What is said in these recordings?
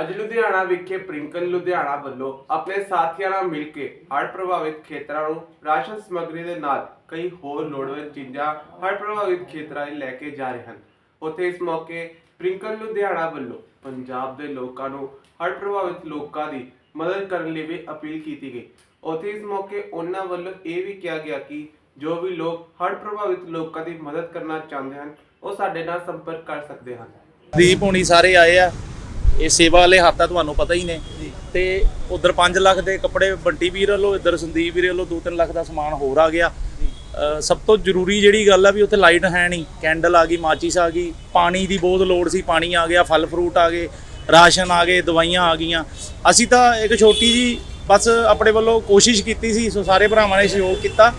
ਅੱਜ ਲੁਧਿਆਣਾ ਵਿਖੇ ਪ੍ਰਿੰਕਲ ਲੁਧਿਆਣਾ ਵੱਲੋਂ ਆਪਣੇ ਸਾਥੀਆਂ ਨਾਲ ਮਿਲ ਕੇ ਹੜ੍ਹ ਪ੍ਰਭਾਵਿਤ ਖੇਤਰਾਂ ਨੂੰ ਰਾਸ਼ਨ ਸਮੱਗਰੀ ਦੇ ਨਾਲ ਕਈ ਹੋਰ ਲੋੜਵੰਦ ਚੀਜ਼ਾਂ ਹੜ੍ਹ ਪ੍ਰਭਾਵਿਤ ਖੇਤਰਾਂ ਲਈ ਲੈ ਕੇ ਜਾ ਰਹੇ ਹਨ। ਉੱਥੇ ਇਸ ਮੌਕੇ ਪ੍ਰਿੰਕਲ ਲੁਧਿਆਣਾ ਵੱਲੋਂ ਪੰਜਾਬ ਦੇ ਲੋਕਾਂ ਨੂੰ ਹੜ੍ਹ ਪ੍ਰਭਾਵਿਤ ਲੋਕਾਂ ਦੀ ਮਦਦ ਕਰਨ ਲਈ ਵੀ ਅਪੀਲ ਕੀਤੀ ਗਈ। ਉੱਥੇ ਇਸ ਮੌਕੇ ਉਹਨਾਂ ਵੱਲੋਂ ਇਹ ਵੀ ਕਿਹਾ ਗਿਆ ਕਿ ਜੋ ਵੀ ਲੋਕ ਹੜ੍ਹ ਪ੍ਰਭਾਵਿਤ ਲੋਕਾਂ ਦੀ ਮਦਦ ਕਰਨਾ ਚਾਹੁੰਦੇ ਹਨ, ਉਹ ਸਾਡੇ ਨਾਲ ਸੰਪਰਕ ਕਰ ਸਕਦੇ ਹਨ। ਦੀਪ ਹੋਣੀ ਸਾਰੇ ਆਏ ਆ। ਇਹ ਸੇਵਾ ਵਾਲੇ ਹੱਥ ਆ ਤੁਹਾਨੂੰ ਪਤਾ ਹੀ ਨੇ। ਤੇ ਉਧਰ 5 ਲੱਖ ਦੇ ਕੱਪੜੇ ਬੰਟੀ ਵੀਰ ਵੱਲੋਂ ਇੱਧਰ ਸੰਦੀਪ ਵੀਰ ਵੱਲੋਂ 2-3 ਲੱਖ ਦਾ ਸਮਾਨ ਹੋਰ ਆ ਗਿਆ। ਸਭ ਤੋਂ ਜ਼ਰੂਰੀ ਜਿਹੜੀ ਗੱਲ ਆ ਵੀ ਉੱਥੇ ਲਾਈਟ ਹੈ ਨਹੀਂ ਕੈਂਡਲ ਆ ਗਈ ਮਾਚਿਸ ਆ ਗਈ ਪਾਣੀ ਦੀ ਬਹੁਤ ਲੋੜ ਸੀ ਪਾਣੀ ਆ ਗਿਆ ਫਲ ਫਰੂਟ ਆ ਗਏ ਰਾਸ਼ਨ ਆ ਗਏ ਦਵਾਈਆਂ ਆ ਗਈਆਂ। ਅਸੀਂ ਤਾਂ ਇੱਕ ਛੋਟੀ ਜੀ ਬਸ ਆਪਣੇ ਵੱਲੋਂ ਕੋਸ਼ਿਸ਼ ਕੀਤੀ ਸੀ ਸੋ ਸਾਰੇ ਭਰਾਵਾਂ ਨੇ ਸਹਿਯੋਗ ਕੀਤਾ।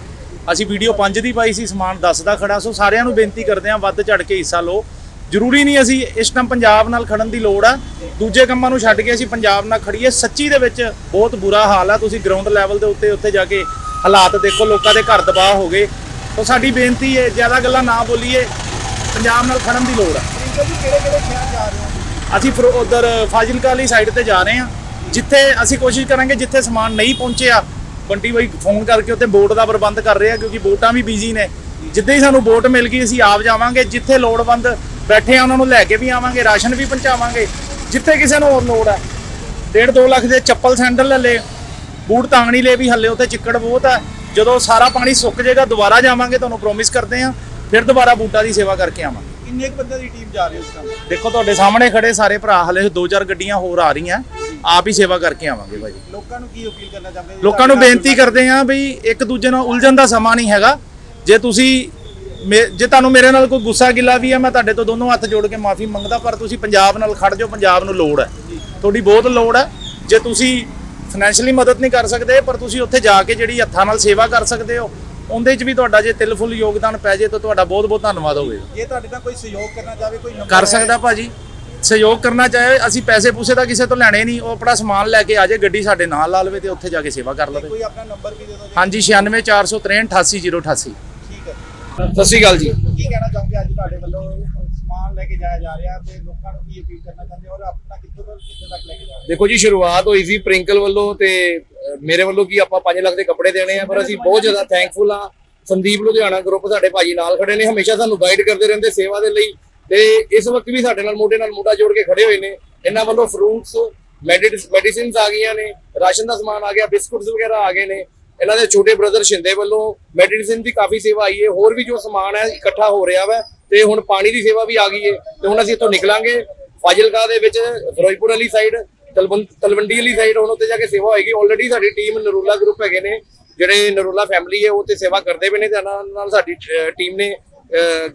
ਅਸੀਂ ਵੀਡੀਓ 5 ਦੀ ਪਾਈ ਸੀ ਸਮਾਨ 10 ਦਾ ਖੜਾ ਸੋ ਸਾਰਿਆਂ ਨੂੰ ਬੇਨਤੀ ਕਰਦੇ ਹਾਂ ਵੱਧ ਚੜ ਕੇ ਹਿੱਸਾ ਲਓ। ਜ਼ਰੂਰੀ ਨਹੀਂ ਅਸੀਂ ਇਸ ਟਾਈਮ ਪੰਜਾਬ ਨਾਲ ਖੜਨ ਦੀ ਲੋੜ ਆ। ਦੂਜੇ ਕੰਮਾਂ ਨੂੰ ਛੱਡ ਕੇ ਅਸੀਂ ਪੰਜਾਬ ਨਾਲ ਖੜੀਏ। ਸੱਚੀ ਦੇ ਵਿੱਚ ਬਹੁਤ ਬੁਰਾ ਹਾਲ ਆ। ਤੁਸੀਂ ਗਰਾਊਂਡ ਲੈਵਲ ਦੇ ਉੱਤੇ ਉੱਥੇ ਜਾ ਕੇ ਹਾਲਾਤ ਦੇਖੋ, ਲੋਕਾਂ ਦੇ ਘਰ ਤਬਾਹ ਹੋ ਗਏ। ਸੋ ਸਾਡੀ ਬੇਨਤੀ ਹੈ, ਜ਼ਿਆਦਾ ਗੱਲਾਂ ਨਾ ਬੋਲੀਏ। ਪੰਜਾਬ ਨਾਲ ਖੜਨ ਦੀ ਲੋੜ ਆ। ਅਸੀਂ ਫਿਰ ਉਧਰ ਫਾਜ਼ਿਲਕਾ ਵਾਲੀ ਸਾਈਡ ਤੇ ਜਾ ਰਹੇ ਹਾਂ। ਜਿੱਥੇ ਅਸੀਂ ਕੋਸ਼ਿਸ਼ ਕਰਾਂਗੇ, ਜਿੱਥੇ ਸਮਾਨ ਨਹੀਂ ਪਹੁੰਚਿਆ, ਬੰਟੀ ਬਾਈ ਫੋਨ ਕਰਕੇ ਉੱਥੇ ਬੋਟ ਦਾ ਪ੍ਰਬੰਧ ਕਰ ਰਹੇ ਆ, ਕਿਉਂਕਿ ਬੋਟਾਂ ਵੀ ਬਿਜ਼ੀ ਨੇ। ਜਿੱਦਾਂ ਹੀ ਸਾਨੂੰ ਬੋਟ ਮਿਲ ਗਈ, ਅਸੀਂ ਆਪ ਜਾਵਾਂਗੇ। ਜਿੱਥੇ ਲੋੜਵੰਦ ਬੈਠੇ ਆ ਉਹਨਾਂ ਨੂੰ ਲੈ ਕੇ ਵੀ ਆਵਾਂਗੇ ਰਾਸ਼ਨ ਵੀ ਪਹੁੰਚਾਵਾਂਗੇ ਜਿੱਥੇ ਕਿਸੇ ਨੂੰ ਹੋਰ ਲੋੜ ਹੈ ਡੇਢ 2 ਲੱਖ ਦੇ ਚੱਪਲ ਸੈਂਡਲ ਲੈ ਲੇ ਬੂਟ ਤਾਂਗਣੀ ਲੈ ਵੀ ਹੱਲੇ ਉੱਥੇ ਚਿੱਕੜ ਬਹੁਤ ਹੈ ਜਦੋਂ ਸਾਰਾ ਪਾਣੀ ਸੁੱਕ ਜਾਏਗਾ ਦੁਬਾਰਾ ਜਾਵਾਂਗੇ ਤੁਹਾਨੂੰ ਪ੍ਰੋਮਿਸ ਕਰਦੇ ਹਾਂ ਫਿਰ ਦੁਬਾਰਾ ਬੂਟਾਂ ਦੀ ਸੇਵਾ ਕਰਕੇ ਆਵਾਂਗੇ। ਕਿੰਨੇ ਕੁ ਬੰਦੇ ਦੀ ਟੀਮ ਜਾ ਰਹੀ ਹੈ ਉਸ ਟਾਈਮ ਦੇਖੋ ਤੁਹਾਡੇ ਸਾਹਮਣੇ ਖੜੇ ਸਾਰੇ ਭਰਾ ਹਲੇ ਦੋ ਚਾਰ ਗੱਡੀਆਂ ਹੋਰ ਆ ਰਹੀਆਂ ਆਪ ਹੀ ਸੇਵਾ ਕਰਕੇ ਆਵਾਂਗੇ ਭਾਜੀ ਲੋਕਾਂ ਨੂੰ ਕੀ ਅਪੀਲ ਕਰਨਾ ਚਾਹੁੰਦੇ? ਲੋਕਾਂ ਨੂੰ ਬੇਨਤੀ ਕਰਦੇ ਹਾਂ ਵੀ ਇੱਕ ਦੂਜੇ ਨਾਲ ਉਲਝਣ ਦਾ ਸਮਾਂ ਨਹੀਂ ਹੈਗਾ। ਜੇ ਤੁਸੀਂ ਜੇ ਤੁਹਾਨੂੰ ਮੇਰੇ ਨਾਲ ਕੋਈ ਗੁੱਸਾ ਗਿਲਾ ਵੀ ਹੈ ਮੈਂ ਤੁਹਾਡੇ ਤੋਂ ਦੋਨੋਂ ਹੱਥ ਜੋੜ ਕੇ ਮਾਫੀ ਮੰਗਦਾ ਪਰ ਤੁਸੀਂ ਪੰਜਾਬ ਨਾਲ ਖੜ ਜਾਓ ਪੰਜਾਬ ਨੂੰ ਲੋੜ ਹੈ। ਤੁਹਾਡੀ ਬਹੁਤ ਲੋੜ ਹੈ। ਜੇ ਤੁਸੀਂ ਫਾਈਨੈਂਸ਼ੀਅਲੀ ਮਦਦ ਨਹੀਂ ਕਰ ਸਕਦੇ ਪਰ ਤੁਸੀਂ ਉੱਥੇ ਜਾ ਕੇ ਜਿਹੜੀ ਹੱਥਾਂ ਨਾਲ ਸੇਵਾ ਕਰ ਸਕਦੇ ਹੋ ਉਹਦੇ 'ਚ ਵੀ ਤੁਹਾਡਾ ਜੇ ਤਿਲ ਫੁੱਲ ਯੋਗਦਾਨ ਪੈ ਜੇ ਤਾਂ ਤੁਹਾਡਾ ਬਹੁਤ ਬਹੁਤ ਧੰਨਵਾਦ ਹੋਵੇਗਾ। ਜੇ ਤੁਹਾਡੇ ਨਾਲ ਕੋਈ ਸਹਿਯੋਗ ਕਰਨਾ ਚਾਹਵੇ ਕੋਈ ਕਰ? ਸਕਦਾ ਭਾਜੀ। ਸਹਿਯੋਗ ਕਰਨਾ ਚਾਹੇ ਅਸੀਂ ਪੈਸੇ ਪੂਸੇ ਤਾਂ ਕਿਸੇ ਤੋਂ ਲੈਣੇ ਨਹੀਂ ਉਹ ਆਪਣਾ ਸਮਾਨ ਲੈ ਕੇ ਆ ਜਾਏ ਗੱਡੀ ਸਾਡੇ ਨਾਲ ਲਾ ਲਵੇ ਤੇ ਉੱਥੇ ਜਾ ਕੇ ਸੇਵਾ ਕਰ ਲਵੇ। ਕੋਈ ਆਪਣਾ ਨੰਬਰ ਵੀ ਦੇ ਦਿਓ ਹਾਂਜੀ 9646388088 ਠੀਕ ਹੈ ਸਤਿ ਸ਼੍ਰੀ ਅਕਾਲ ਜੀ। ਕੀ ਕਹਿਣਾ ਚਾਹੋਗੇ ਅੱਜ ਤੁਹਾਡੇ ਵੱਲੋਂ ਸਮਾਨ ਲੈ ਕੇ ਜਾਇਆ ਜਾ ਰਿਹਾ ਤੇ ਲੋਕਾਂ ਨੂੰ ਕੀ ਅਪੀਲ ਕਰਨਾ ਚਾਹੁੰਦੇ ਹੋ ਔਰ ਆਪਣਾ ਕਿੱਥੋਂ ਤੋਂ ਕਿੱਥੇ ਤੱਕ ਲੈ ਕੇ ਜਾ ਰਹੇ ਦੇਖੋ ਜੀ ਸ਼ੁਰੂਆਤ ਹੋਈ ਸੀ ਪ੍ਰਿੰਕਲ ਵੱਲੋਂ ਤੇ ਮੇਰੇ ਵੱਲੋਂ ਕੀ ਆਪਾਂ 5 ਲੱਖ ਦੇ ਕੱਪੜੇ ਦੇਣੇ ਆ ਪਰ ਅਸੀਂ ਬਹੁਤ ਜ਼ਿਆਦਾ ਥੈਂਕਫੁਲ ਆ ਸੰਦੀਪ ਲੁਧਿਆਣਾ ਗਰੁੱਪ ਸਾਡੇ ਭਾਜੀ ਨਾਲ ਖੜੇ ਨੇ ਹਮੇਸ਼ਾ ਸਾਨੂੰ ਗਾਈਡ ਕਰਦੇ ਰਹਿੰਦੇ ਸੇਵਾ ਦੇ ਲਈ ਤੇ ਇਸ ਵਕਤ ਵੀ ਸਾਡੇ ਨਾਲ ਮੋਢੇ ਨਾਲ ਮੋਢਾ ਜੋੜ ਕੇ ਖੜੇ ਹੋਏ ਨੇ। ਇਹਨਾਂ ਵੱਲੋਂ ਫਰੂਟਸ ਮੈਡੀਸਿਨਸ ਆ ਗਈਆਂ ਨੇ ਰਾਸ਼ਨ ਦਾ ਸਮਾਨ ਆ ਗਿਆ ਬਿਸਕੁਟਸ ਵਗੈਰਾ ਆ ਗਏ ਨੇ। ਇਹਨਾਂ ਦੇ ਛੋਟੇ ਬ੍ਰਦਰ ਸ਼ਿੰਦੇ ਵੱਲੋਂ ਮੈਡੀਸਿਨ ਦੀ ਕਾਫੀ ਸੇਵਾ ਆਈ ਹੈ ਹੋਰ ਵੀ ਜੋ ਸਮਾਨ ਹੈ ਇਕੱਠਾ ਹੋ ਰਿਹਾ ਵਾ ਤੇ ਹੁਣ ਪਾਣੀ ਦੀ ਸੇਵਾ ਵੀ ਆ ਗਈ ਹੈ ਤੇ ਹੁਣ ਅਸੀਂ ਇੱਥੋਂ ਨਿਕਲਾਂਗੇ ਫਾਜ਼ਿਲਕਾ ਦੇ ਵਿੱਚ ਫਿਰੋਜ਼ਪੁਰ ਵਾਲੀ ਸਾਈਡ ਤਲਵੰਡੀ ਵਾਲੀ ਸਾਈਡ ਹੁਣ ਉੱਤੇ ਜਾ ਕੇ ਸੇਵਾ ਹੋਏਗੀ ਆਲਰੇਡੀ ਸਾਡੀ ਟੀਮ ਨਰੂਲਾ ਗਰੁੱਪ ਹੈਗੇ ਨੇ ਜਿਹੜੇ ਨਰੂਲਾ ਫੈਮਿਲੀ ਹੈ ਉਹ ਤੇ ਸੇਵਾ ਕਰਦੇ ਪਏ ਨੇ ਤੇ ਨਾਲ ਨਾਲ ਸਾਡੀ ਟੀਮ ਨੇ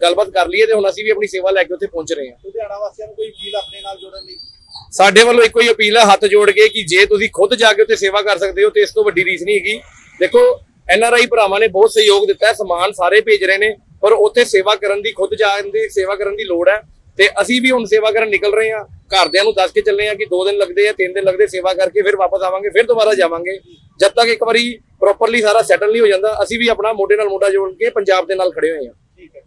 ਗੱਲਬਾਤ ਕਰ ਲਈ ਹੈ ਤੇ ਹੁਣ ਅਸੀਂ ਵੀ ਆਪਣੀ ਸੇਵਾ ਲੈ ਕੇ ਉੱਥੇ ਪਹੁੰਚ ਰਹੇ ਹਾਂ। ਲੁਧਿਆਣਾ ਵਾਸੀਆਂ ਨੂੰ ਕੋਈ ਅਪੀਲ ਆਪਣੇ ਨਾਲ ਜੋੜਨ ਲਈ? ਸਾਡੇ ਵੱਲੋਂ ਇੱਕੋ ਹੀ ਅਪੀਲ ਹੈ ਹੱਥ ਜੋੜ ਕੇ ਕਿ ਜੇ ਤੁਸੀਂ ਖੁਦ ਜਾ ਕੇ ਉੱਥੇ ਸੇਵਾ ਕਰ ਸਕਦੇ ਹੋ ਤੇ ਇਸ ਤੋਂ ਵੱਡੀ ਰੀਸ ਨਹੀਂ ਹੈਗੀ। ਦੇਖੋ ਐਨ ਆਰ ਆਈ ਭਰਾਵਾਂ ਨੇ ਬਹੁਤ ਸਹਿਯੋਗ ਦਿੱਤਾ ਹੈ, ਸਮਾਨ ਸਾਰੇ ਭੇਜ ਰਹੇ ਨੇ, ਪਰ ਉੱਥੇ ਸੇਵਾ ਕਰਨ ਦੀ ਖੁਦ ਜਾਣ ਦੀ, ਸੇਵਾ ਕਰਨ ਦੀ ਲੋੜ ਹੈ। ਤੇ ਅਸੀਂ ਵੀ ਹੁਣ ਸੇਵਾ ਕਰਨ ਨਿਕਲ ਰਹੇ ਹਾਂ, ਘਰਦਿਆਂ ਨੂੰ ਦੱਸ ਕੇ ਚੱਲੇ ਆ ਕਿ 2 ਦਿਨ ਲੱਗਦੇ ਆ 3 ਦਿਨ ਲੱਗਦੇ, ਸੇਵਾ ਕਰਕੇ ਫਿਰ ਵਾਪਸ ਆਵਾਂਗੇ, ਫਿਰ ਦੁਬਾਰਾ ਜਾਵਾਂਗੇ। ਜਦ ਤੱਕ ਇੱਕ ਵਾਰੀ ਪ੍ਰੋਪਰਲੀ ਸਾਰਾ ਸੈਟਲ ਨਹੀਂ ਹੋ ਜਾਂਦਾ, ਅਸੀਂ ਵੀ ਆਪਣਾ ਮੋਢੇ ਨਾਲ ਮੋਢਾ ਜੋੜ ਕੇ ਪੰਜਾਬ ਦੇ ਨਾਲ ਖੜੇ ਹੋਏ ਹਾਂ। ਠੀਕ ਹੈ।